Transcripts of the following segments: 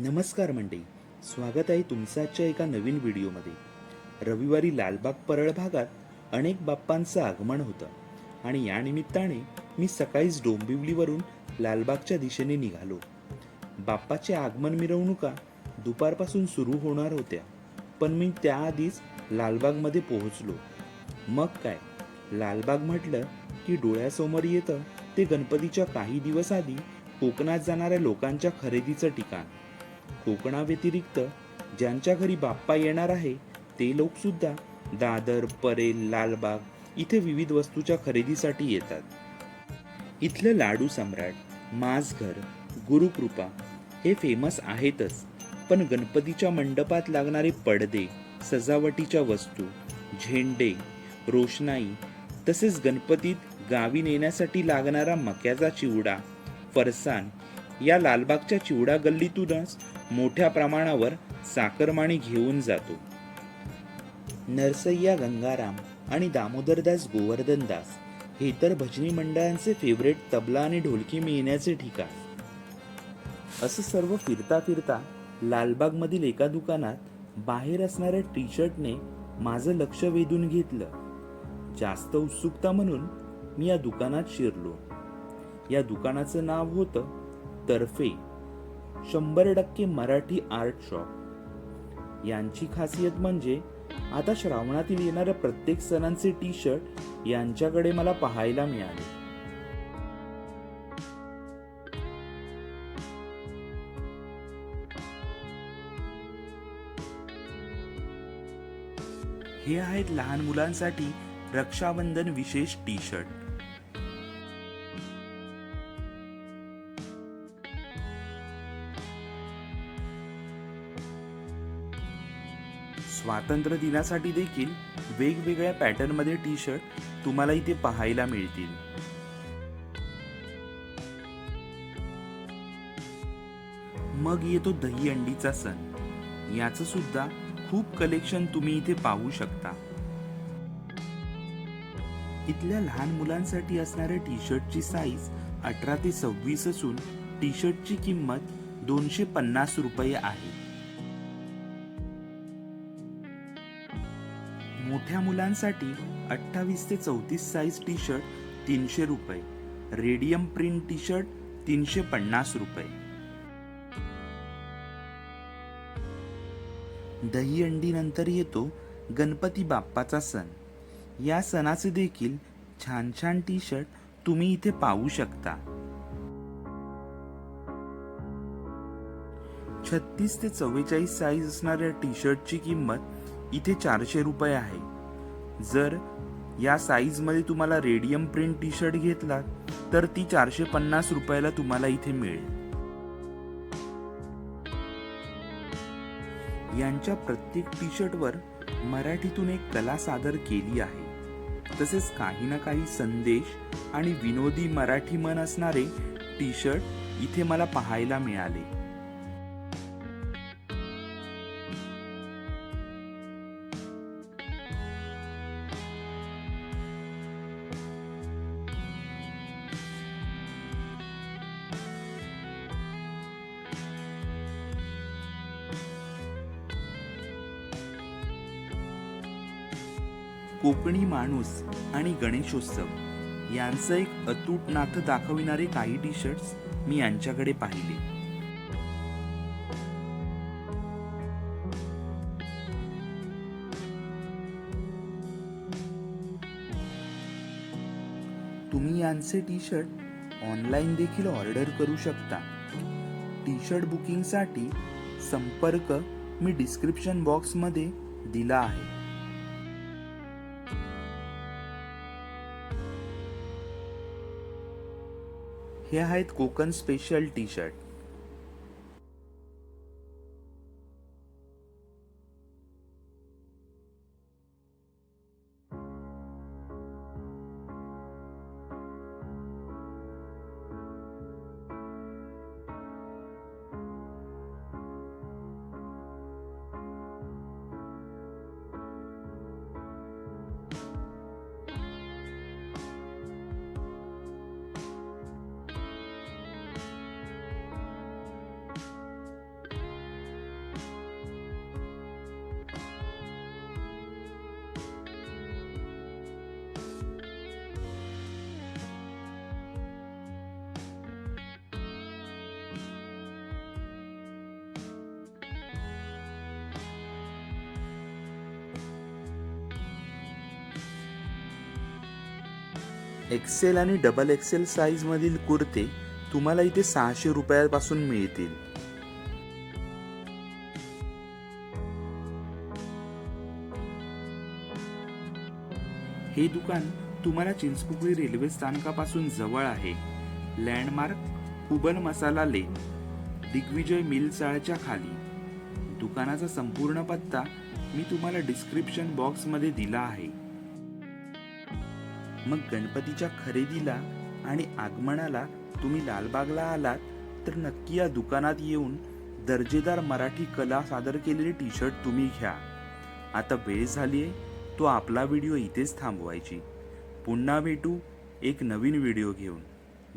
नमस्कार मंडळी. स्वागत आहे तुमचं आजच्या एका नवीन व्हिडिओमध्ये. रविवारी लालबाग परळ भागात अनेक बाप्पांचं आगमन होतं आणि या निमित्ताने मी सकाळीच डोंबिवलीवरून लालबागच्या दिशेने निघालो. बाप्पाचे आगमन मिरवणुका दुपारपासून सुरू होणार होत्या पण मी त्याआधीच लालबागमध्ये पोहोचलो. मग काय? लालबाग म्हटलं की डोळ्यासमोर येतं ते गणपतीच्या काही दिवस आधी कोकणात जाणाऱ्या लोकांच्या खरेदीचं ठिकाण. कोकणाव्यतिरिक्त ज्यांच्या घरी बाप्पा येणार आहे ते लोकसुद्धा दादर परेल लालबाग इथे विविध वस्तूच्या खरेदीसाठी येतात. इथलं लाडू सम्राट माझघर गुरुकृपा हे फेमस आहेतच पण गणपतीच्या मंडपात लागणारे पडदे सजावटीच्या वस्तू झेंडे रोषणाई तसेच गणपतीत गावी नेण्यासाठी लागणारा मक्याचा चिवडा फरसान या लालबागच्या चिवडा गल्लीतूनच मोठ्या प्रमाणावर साखरमाणी घेऊन जातो. नरसय्या गंगाराम आणि दामोदरदास गोवर्धनदास हे तर भजनी मंडळांचे फेवरेट तबला आणि ढोलकी मिळण्याचे ठिकाण. असं सर्व फिरता फिरता लालबागमधील एका दुकानात बाहेर असणाऱ्या टी शर्टने माझं लक्ष वेधून घेतलं. जास्त उत्सुकता म्हणून मी या दुकानात शिरलो. या दुकानाचं नाव होतं तर्फे. शंभर टक्के मराठी आर्ट शॉप. यांची खासियत म्हणजे आता श्रावणातील येणाऱ्या प्रत्येक सणांचे टी शर्ट यांच्याकडे मला पाहायला मिळाले. हे आहेत लहान मुलांसाठी रक्षाबंधन विशेष टी शर्ट स्वातंत्र्य दिनासाठी देखील वेगवेगळ्या पॅटर्नमध्ये टी शर्ट तुम्हाला इथे पाहायला मिळतील. मग येतो दही अंडीचा सण. याचं सुद्धा खूप कलेक्शन तुम्ही इथे पाहू शकता. इथल्या लहान मुलांसाठी असणाऱ्या टी शर्टची साईज अठरा ते सव्वीस असून टी शर्टची किंमत दोनशे पन्नास रुपये आहे. मोठ्या मुलांसाठी अठ्ठावीस ते चौतीस साईज टी शर्ट तीनशे रुपये. रेडियम प्रिंट टी शर्ट तीनशे पन्नास रुपये. दही अंडी नंतर येतो गणपती बाप्पाचा सण. या सणाचे देखील छान छान टी शर्ट तुम्ही इथे पाहू शकता. छत्तीस ते चव्वेचाळीस साईज असणाऱ्या टी शर्टची किंमत इथे चारशे रुपये आहे. जर या साईजमध्ये तुम्हाला रेडियम प्रिंट टी शर्ट घेतला तर ती चारशे पन्नास रुपयाला तुम्हाला इथे मिळेल. यांच्या प्रत्येक टी शर्टवर मराठीतून एक कला सादर केली आहे. तसेच काही ना काही संदेश आणि विनोदी मराठी मन असणारे टी शर्ट इथे मला पाहायला मिळाले. कोकणी माणूस आणि गणेशोत्सव. यांचं एक अतूट नातं दाखविणारे काही टी शर्ट्स मी यांच्याकडे पाहिले. तुम्ही यांचे टी शर्ट ऑनलाईन देखील ऑर्डर करू शकता. टी शर्ट बुकिंगसाठी संपर्क मी डिस्क्रिप्शन बॉक्समध्ये दिला आहे. हे आहेत Konkan special T shirt XL आणि डबल एक्सेल साईजमधील कुर्ते तुम्हाला इथे सहाशे रुपयापासून मिळतील. हे दुकान तुम्हाला चिंचपुकळी रेल्वे स्थानकापासून जवळ आहे. लँडमार्क उबल मसाला लेन दिग्विजय मिल चाळच्या खाली. दुकानाचा संपूर्ण पत्ता मी तुम्हाला डिस्क्रिप्शन बॉक्समध्ये दिला आहे. मग गणपतीच्या खरेदीला आणि आगमनाला तुम्ही लालबागला आलात तर नक्की या दुकानात येऊन दर्जेदार मराठी कला सादर केलेली टी शर्ट तुम्ही घ्या. आता वेळ झाली आहे तो आपला व्हिडिओ इथेच थांबवायची. पुन्हा भेटू एक नवीन व्हिडिओ घेऊन.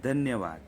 धन्यवाद.